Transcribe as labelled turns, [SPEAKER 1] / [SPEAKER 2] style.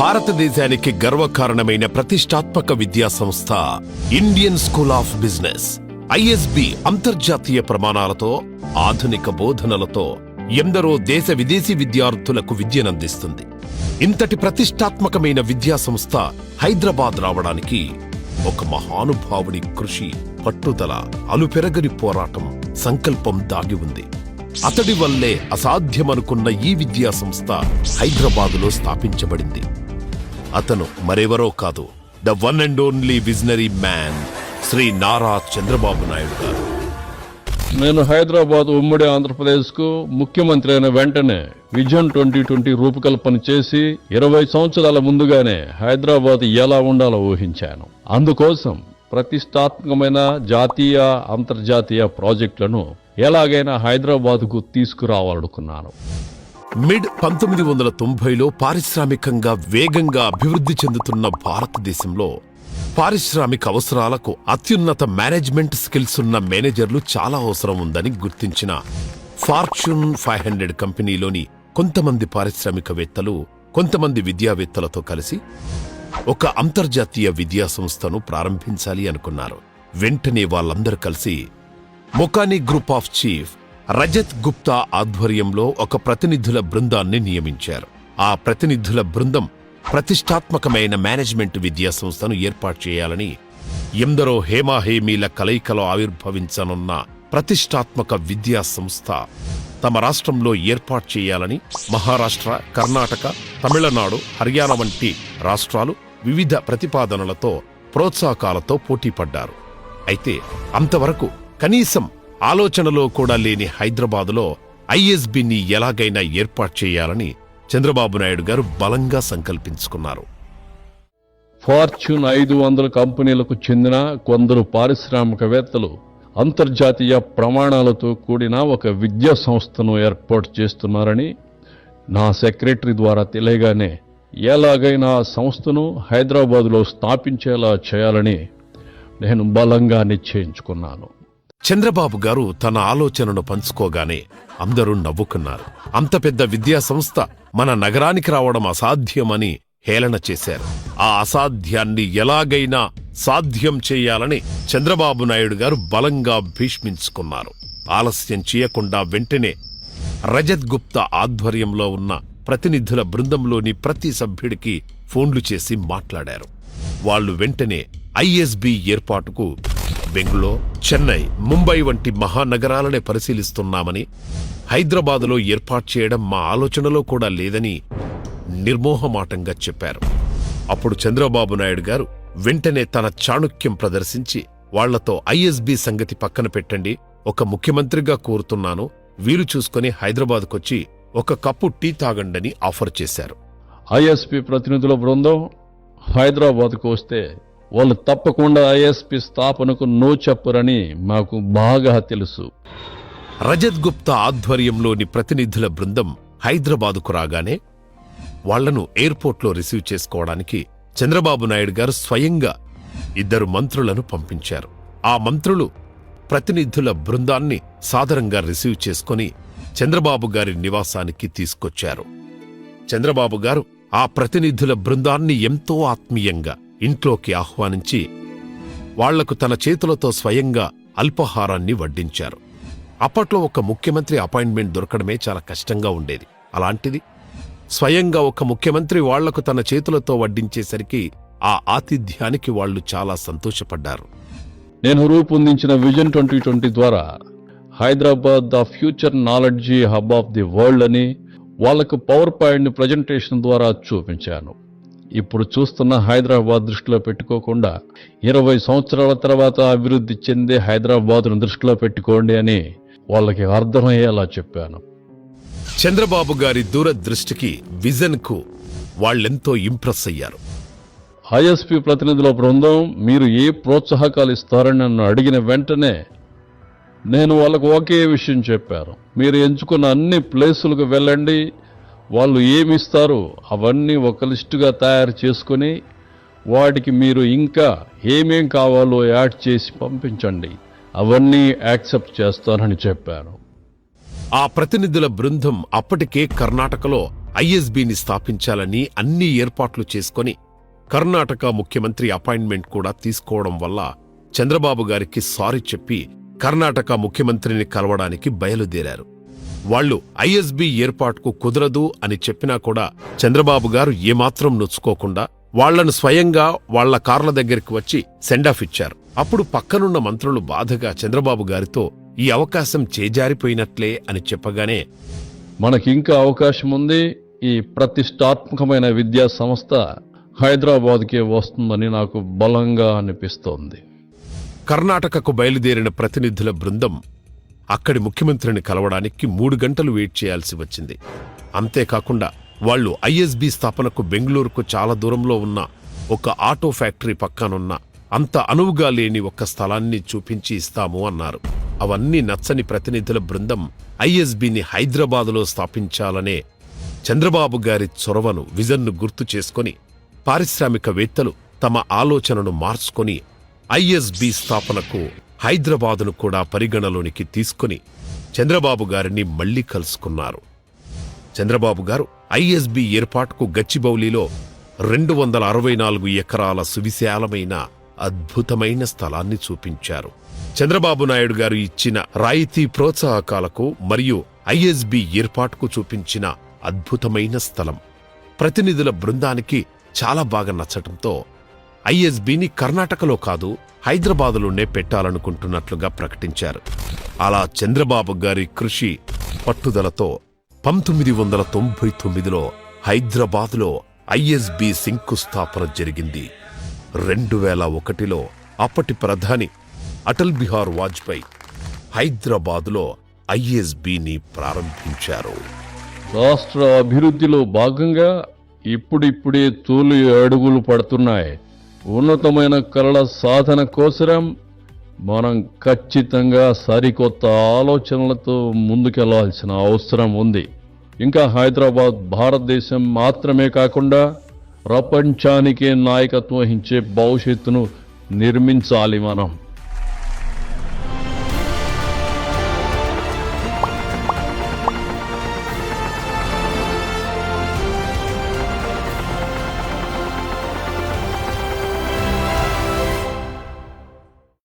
[SPEAKER 1] భారతదేశానికి గర్వకారణమైన ప్రతిష్టాత్మక విద్యా సంస్థ Indian school of business ISB అంతర్జాతీయ ప్రమాణాలతో ఆధునిక బోధనలతో ఎందరో దేశ విదేశీ విద్యార్థులకు విద్యనందిస్తుంది. ఇంతటి ప్రతిష్టాత్మకమైన విద్యా సంస్థ హైదరాబాద్ రావడానికి ఒక మహానుభావుడి కృషి పట్టుదల అలుపెరగని పోరాటం సంకల్పం దాగి ఉంది. అతడి వల్లే అసాధ్యమనుకున్న ఈ విద్యా సంస్థ హైదరాబాదులో స్థాపించబడింది. అతను మరెవరో కాదు. The one and only visionary man Shri Nara Chandrababu Naidu garu.
[SPEAKER 2] నేను హైదరాబాద్ ఉమ్మడి ఆంధ్రప్రదేశ్కు ముఖ్యమంత్రి అయిన వెంటనే విజన్ ట్వంటీ ట్వంటీ రూపకల్పన చేసి ఇరవై సంవత్సరాల ముందుగానే హైదరాబాద్ ఎలా ఉండాలో ఊహించాను. అందుకోసం ప్రతిష్టాత్మకమైన జాతీయ అంతర్జాతీయ ప్రాజెక్టులను ఎలాగైనా హైదరాబాద్కు తీసుకురావాలనుకున్నాను.
[SPEAKER 1] మిడ్ పంతొమ్మిది వందల తొంభైలో పారిశ్రామికంగా వేగంగా అభివృద్ధి చెందుతున్న భారతదేశంలో పారిశ్రామిక అవసరాలకు అత్యున్నత మేనేజ్మెంట్ స్కిల్స్ ఉన్న మేనేజర్లు చాలా అవసరం ఉందని గుర్తించిన ఫార్చ్యూన్ ఫైవ్ హండ్రెడ్ కంపెనీలోని కొంతమంది పారిశ్రామికవేత్తలు కొంతమంది విద్యావేత్తలతో కలిసి ఒక అంతర్జాతీయ విద్యా సంస్థను ప్రారంభించాలి అనుకున్నారు. వెంటనే వాళ్ళందరూ కలిసి McKinsey group of chief Rajat Gupta ఆధ్వర్యంలో ఒక ప్రతినిధుల బృందాన్ని నియమించారు. ఆ ప్రతినిధుల బృందం ప్రతిష్టాత్మకమైన మేనేజ్మెంట్ విద్యా సంస్థను ఏర్పాటు చేయాలని ఎందరో హేమాహేమీల కలయికలో ఆవిర్భవించనున్న ప్రతిష్టాత్మక విద్యా సంస్థ తమ రాష్ట్రంలో ఏర్పాటు చేయాలని మహారాష్ట్ర కర్ణాటక తమిళనాడు హర్యానా వంటి రాష్ట్రాలు వివిధ ప్రతిపాదనలతో ప్రోత్సాహకాలతో పోటీపడ్డారు. అయితే అంతవరకు కనీసం ఆలోచనలో కూడా లేని హైదరాబాదులో ఐఎస్బిని ఎలాగైనా ఏర్పాటు చేయాలని చంద్రబాబు నాయుడు గారు బలంగా సంకల్పించుకున్నారు.
[SPEAKER 2] ఫార్చ్యూన్ ఐదు వందల కంపెనీలకు చెందిన కొందరు పారిశ్రామికవేత్తలు అంతర్జాతీయ ప్రమాణాలతో కూడిన ఒక విద్యా సంస్థను ఏర్పాటు చేస్తున్నారని నా సెక్రటరీ ద్వారా తెలియగానే ఎలాగైనా సంస్థను హైదరాబాదులో స్థాపించేలా చేయాలని నేను బలంగా నిశ్చయించుకున్నాను.
[SPEAKER 1] చంద్రబాబు గారు తన ఆలోచనను పంచుకోగానే అందరూ నవ్వుకున్నారు. అంత పెద్ద విద్యా సంస్థ మన నగరానికి రావడం అసాధ్యమని హేళన చేశారు. ఆ అసాధ్యాన్ని ఎలాగైనా సాధ్యం చేయాలని చంద్రబాబు నాయుడు గారు బలంగా భీష్మించుకున్నారు. ఆలస్యం చేయకుండా వెంటనే రజత్ గుప్తా ఆధ్వర్యంలో ఉన్న ప్రతినిధుల బృందంలోని ప్రతి సభ్యుడికి ఫోన్లు చేసి మాట్లాడారు. వాళ్ళు వెంటనే ఐఎస్బి ఏర్పాటుకు బెంగుళూరు చెన్నై ముంబై వంటి మహానగరాలనే పరిశీలిస్తున్నామని హైదరాబాదులో ఏర్పాటు చేయడం మా ఆలోచనలో కూడా లేదని నిర్మోహమాటంగా చెప్పారు. అప్పుడు చంద్రబాబు నాయుడు గారు వెంటనే తన చాణుక్యం ప్రదర్శించి వాళ్ళతో ఐఎస్బి సంగతి పక్కన పెట్టండి ఒక ముఖ్యమంత్రిగా కోరుతున్నాను వీలు చూసుకుని హైదరాబాద్కొచ్చి ఒక కప్పు టీ తాగండని ఆఫర్ చేశారు.
[SPEAKER 2] ఐఎస్పి ప్రతినిధుల బృందం హైదరాబాద్కు వస్తే వాళ్ళు తప్పకుండా ఐఎస్పి స్థాపనకు నో చెప్పరని మాకు బాగా తెలుసు.
[SPEAKER 1] రజత్ గుప్తా ఆధ్వర్యంలోని ప్రతినిధుల బృందం హైదరాబాదుకు రాగానే వాళ్ళను ఎయిర్పోర్ట్లో రిసీవ్ చేసుకోవడానికి చంద్రబాబు నాయుడు గారు స్వయంగా ఇద్దరు మంత్రులను పంపించారు. ఆ మంత్రులు ప్రతినిధుల బృందాన్ని సాదరంగా రిసీవ్ చేసుకుని చంద్రబాబు గారి నివాసానికి తీసుకొచ్చారు. చంద్రబాబు గారు ఆ ప్రతినిధుల బృందాన్ని ఎంతో ఆత్మీయంగా ఇంట్లోకి ఆహ్వానించి వాళ్ళకు తన చేతులతో స్వయంగా అల్పాహారాన్ని వడ్డించారు. అప్పట్లో ఒక ముఖ్యమంత్రి అపాయింట్మెంట్ దొరకడమే చాలా కష్టంగా ఉండేది. అలాంటిది స్వయంగా ఒక ముఖ్యమంత్రి వాళ్ళకు తన చేతులతో వడ్డించేసరికి ఆ ఆతిథ్యానికి వాళ్ళు చాలా సంతోషపడ్డారు.
[SPEAKER 2] నేను రూపొందించిన విజన్ ట్వంటీ ట్వంటీ ద్వారా Hyderabad the future knowledge hub of the world అని వాళ్ళకు పవర్ పాయింట్ ప్రజెంటేషన్ ద్వారా చూపించాను. ఇప్పుడు చూస్తున్న హైదరాబాద్ దృష్టిలో పెట్టుకోకుండా ఇరవై సంవత్సరాల తర్వాత అభివృద్ధి చెందే హైదరాబాద్ను దృష్టిలో పెట్టుకోండి అని వాళ్ళకి అర్థమయ్యేలా చెప్పాను.
[SPEAKER 1] చంద్రబాబు గారి దూరదృష్టికి విజన్కు వాళ్ళెంతో ఇంప్రెస్ అయ్యారు.
[SPEAKER 2] ఐఎస్పి ప్రతినిధుల బృందం మీరు ఏ ప్రోత్సాహకాలు ఇస్తారని నన్ను అడిగిన వెంటనే నేను వాళ్ళకు ఒకే విషయం చెప్పారు మీరు ఎంచుకున్న అన్ని ప్లేసులకు వెళ్ళండి వాళ్ళు ఏమిస్తారో అవన్నీ ఒక లిస్టుగా తయారు చేసుకొని వాటికి మీరు ఇంకా ఏమేం కావాలో యాడ్ చేసి పంపించండి. అవన్నీ యాక్సెప్ట్ చేస్తానని చెప్పాను.
[SPEAKER 1] ఆ ప్రతినిధుల బృందం అప్పటికే కర్ణాటకలో ఐఎస్బిని స్థాపించాలని అన్ని ఏర్పాట్లు చేసుకొని కర్ణాటక ముఖ్యమంత్రి అపాయింట్మెంట్ కూడా తీసుకోవడం వల్ల చంద్రబాబు గారికి సారీ చెప్పి కర్ణాటక ముఖ్యమంత్రిని కలవడానికి బయలుదేరారు. వాళ్ళు ఐఎస్బి ఏర్పాటుకు కుదరదు అని చెప్పినా కూడా చంద్రబాబు గారు ఏమాత్రం నొచ్చుకోకుండా వాళ్ళను స్వయంగా వాళ్ళ కార్ల దగ్గరికి వచ్చి సెండాఫ్ ఇచ్చారు. అప్పుడు పక్కనున్న మంత్రులు బాధగా చంద్రబాబు గారితో ఈ అవకాశం చేజారిపోయినట్లే అని చెప్పగానే
[SPEAKER 2] మనకి ఇంకా అవకాశం ఉంది ఈ ప్రతిష్టాత్మకమైన విద్యా సంస్థ హైదరాబాద్కే వస్తుందని నాకు బలంగా అనిపిస్తోంది.
[SPEAKER 1] కర్ణాటకకు బయలుదేరిన ప్రతినిధుల బృందం అక్కడి ముఖ్యమంత్రిని కలవడానికి మూడు గంటలు వెయిట్ చేయాల్సి వచ్చింది. అంతేకాకుండా వాళ్ళు ఐఎస్బి స్థాపనకు బెంగళూరుకు చాలా దూరంలో ఉన్న ఒక ఆటో ఫ్యాక్టరీ పక్కనున్న అంత అనువుగా లేని ఒక స్థలాన్ని చూపించి ఇస్తాము అన్నారు. అవన్నీ నచ్చని ప్రతినిధుల బృందం ఐఎస్బిని హైదరాబాదులో స్థాపించాలనే చంద్రబాబు గారి చొరవను విజన్ను గుర్తు చేసుకొని పారిశ్రామికవేత్తలు తమ ఆలోచనను మార్చుకొని ఐఎస్బి స్థాపనకు హైదరాబాదును కూడా పరిగణలోనికి తీసుకుని చంద్రబాబు గారిని మళ్ళీ కలుసుకున్నారు. చంద్రబాబు గారు ఐఎస్బి ఏర్పాటుకు గచ్చిబౌలిలో రెండు వందల అరవై నాలుగు ఎకరాల సువిశాలమైన అద్భుతమైన స్థలాన్ని చూపించారు. చంద్రబాబు నాయుడు గారు ఇచ్చిన రాయితీ ప్రోత్సాహకాలకు మరియు ఐఎస్బి ఏర్పాటుకు చూపించిన అద్భుతమైన స్థలం. ప్రతినిధుల బృందానికి చాలా బాగా నచ్చటంతో ఐఎస్బిని కర్ణాటకలో కాదు హైదరాబాదులోనే పెట్టాలనుకుంటున్నట్లుగా ప్రకటించారు. అలా చంద్రబాబు గారి కృషి పట్టుదలతో పంతొమ్మిది వందల తొంభై తొమ్మిదిలో హైదరాబాదులో ఐఎస్బి శంకుస్థాపన జరిగింది. రెండు వేల ఒకటిలో అప్పటి ప్రధాని అటల్ బిహార్ వాజ్పేయి హైదరాబాదులో ఐఎస్బిని ప్రారంభించారు.
[SPEAKER 2] రాష్ట్ర అభివృద్ధిలో భాగంగా ఇప్పుడిప్పుడే తోలి అడుగులు పడుతున్నాయి. ఉన్నతమైన కళల సాధన కోసరం మనం ఖచ్చితంగా సరికొత్త ఆలోచనలతో ముందుకెళ్ళాల్సిన అవసరం ఉంది. ఇంకా హైదరాబాద్ భారతదేశం మాత్రమే కాకుండా ప్రపంచానికే నాయకత్వం వహించే భవిష్యత్తును నిర్మించాలి మనం.